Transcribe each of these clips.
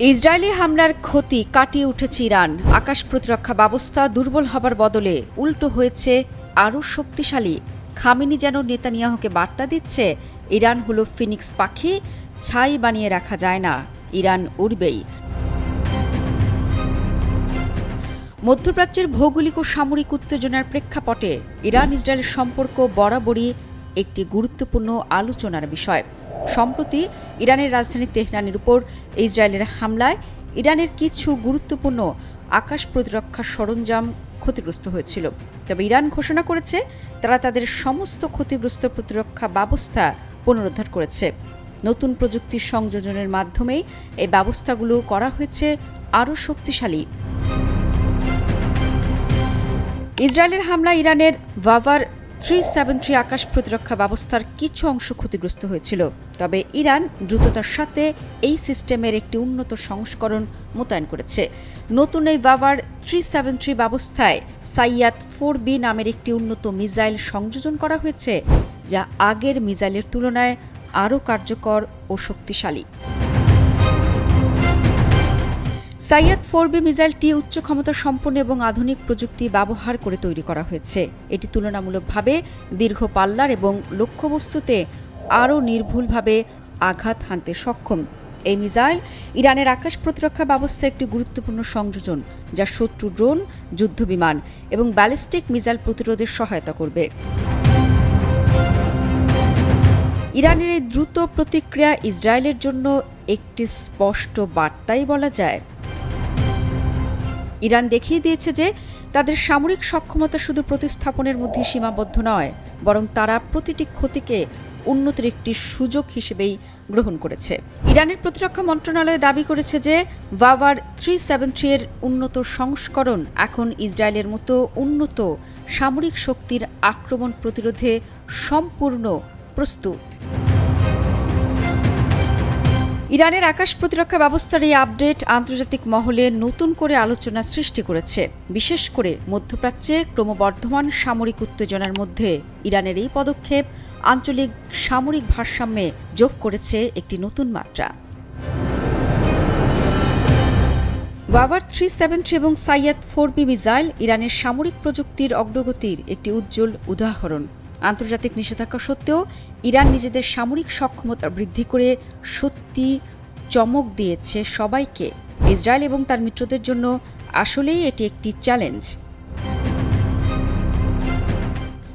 Israeli হামলার ক্ষতি কাটিয়ে উঠেছে ইরান। আকাশ প্রতিরক্ষা ব্যবস্থা দুর্বল হবার বদলে উল্টো হয়েছে আরও শক্তিশালী। খামিনি যেন নেতানিয়াহুকে বার্তা দিচ্ছে, ইরান হলো ফিনিক্স পাখি, ছাই বানিয়ে রাখা যায় না। ইরান উড়বেই। মধ্যপ্রাচ্যের ভৌগোলিক ও সামরিক উত্তেজনার প্রেক্ষাপটে ইরান ইসরায়েলের সম্পর্ক বরাবরই একটি গুরুত্বপূর্ণ আলোচনার বিষয়। সম্প্রতি ইরানের রাজধানী তেহরানের উপর ইসরায়েলের হামলায় ইরানের কিছু গুরুত্বপূর্ণ আকাশ প্রতিরক্ষা সরঞ্জাম ক্ষতিগ্রস্ত হয়েছিল। তবে ইরান ঘোষণা করেছে, তারা তাদের সমস্ত ক্ষতিগ্রস্ত প্রতিরক্ষা ব্যবস্থা পুনরুদ্ধার করেছে। নতুন প্রযুক্তির সংযোজনের মাধ্যমেই এই ব্যবস্থাগুলো করা হয়েছে আরও শক্তিশালী। ইসরায়েলের হামলা ইরানের ভাভার থ্রি সেভেন থ্রি আকাশ প্রতিরক্ষা ব্যবস্থার কিছু অংশ ক্ষতিগ্রস্ত হয়েছিল। তবে ইরান দ্রুততার সাথে এই সিস্টেমের একটি উন্নত সংস্করণ মোতায়েন করেছে। নতুন এই বাবার থ্রি সেভেন থ্রি ব্যবস্থায় সাইয়াদ ফোর বি নামের একটি উন্নত মিসাইল সংযোজন করা হয়েছে, যা আগের মিসাইলের তুলনায় আরও কার্যকর ও শক্তিশালী। সাইয়াদ ফোর বি মিসাইলটি উচ্চ ক্ষমতা সম্পন্ন এবং আধুনিক প্রযুক্তি ব্যবহার করে তৈরি করা হয়েছে। এটি তুলনামূলকভাবে দীর্ঘ পাল্লার এবং লক্ষ্যবস্তুতে আরও নির্ভুলভাবে আঘাত হানতে সক্ষম। এই মিসাইল ইরানের আকাশ প্রতিরক্ষা ব্যবস্থা একটি গুরুত্বপূর্ণ সংযোজন, যা শত্রু ড্রোন যুদ্ধবিমান এবং ব্যালিস্টিক মিসাইল প্রতিরোধে সহায়তা করবে। ইরানের এই দ্রুত প্রতিক্রিয়া ইসরায়েলের জন্য একটি স্পষ্ট বার্তাই বলা যায় ইরান দেখিয়ে দিয়েছে যে তাদের সামরিক সক্ষমতা শুধু প্রতিস্থাপনের মধ্যে সীমাবদ্ধ নয়, বরং তারা প্রতিটি ক্ষতিকে উন্নতির একটি সুযোগ হিসেবেই গ্রহণ করেছে। ইরানের প্রতিরক্ষা মন্ত্রণালয় দাবি করেছে যে ভাভার থ্রি সেভেন থ্রি এর উন্নত সংস্করণ এখন ইসরায়েলের মতো উন্নত সামরিক শক্তির আক্রমণ প্রতিরোধে সম্পূর্ণ প্রস্তুত। ইরানের আকাশ প্রতিরক্ষা ব্যবস্থার এই আপডেট আন্তর্জাতিক মহলে নতুন করে আলোচনা সৃষ্টি করেছে। বিশেষ করে মধ্যপ্রাচ্যে ক্রমবর্ধমান সামরিক উত্তেজনার মধ্যে ইরানের এই পদক্ষেপ আঞ্চলিক সামরিক ভারসাম্যে যোগ করেছে একটি নতুন মাত্রা। বাবার থ্রি সেভেন থ্রি এবং সাইয়াদ ফোর বি মিসাইল ইরানের সামরিক প্রযুক্তির অগ্রগতির একটি উজ্জ্বল উদাহরণ। আন্তর্জাতিক নিষেধাজ্ঞা সত্ত্বেও ইরান নিজেদের সামরিক সক্ষমতা বৃদ্ধি করে সত্যি চমক দিয়েছে সবাইকে। ইসরায়েল এবং তার মিত্রদের জন্য আসলেই এটি একটি চ্যালেঞ্জ।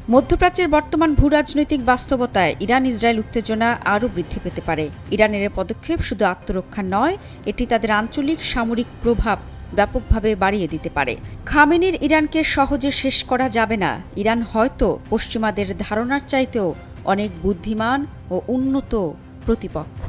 মধ্যপ্রাচ্যের বর্তমান ভূরাজনৈতিক বাস্তবতায় ইরান ইসরায়েল উত্তেজনা আরও বৃদ্ধি পেতে পারে। ইরানের পদক্ষেপ শুধু আত্মরক্ষা নয়, এটি তাদের আঞ্চলিক সামরিক প্রভাব ব্যাপকভাবে বাড়িয়ে দিতে পারে। খামেনির ইরানকে সহজে শেষ করা যাবে না। ইরান হয়তো পশ্চিমাদের ধারণার চাইতেও অনেক বুদ্ধিমান ও উন্নত প্রতিপক্ষ।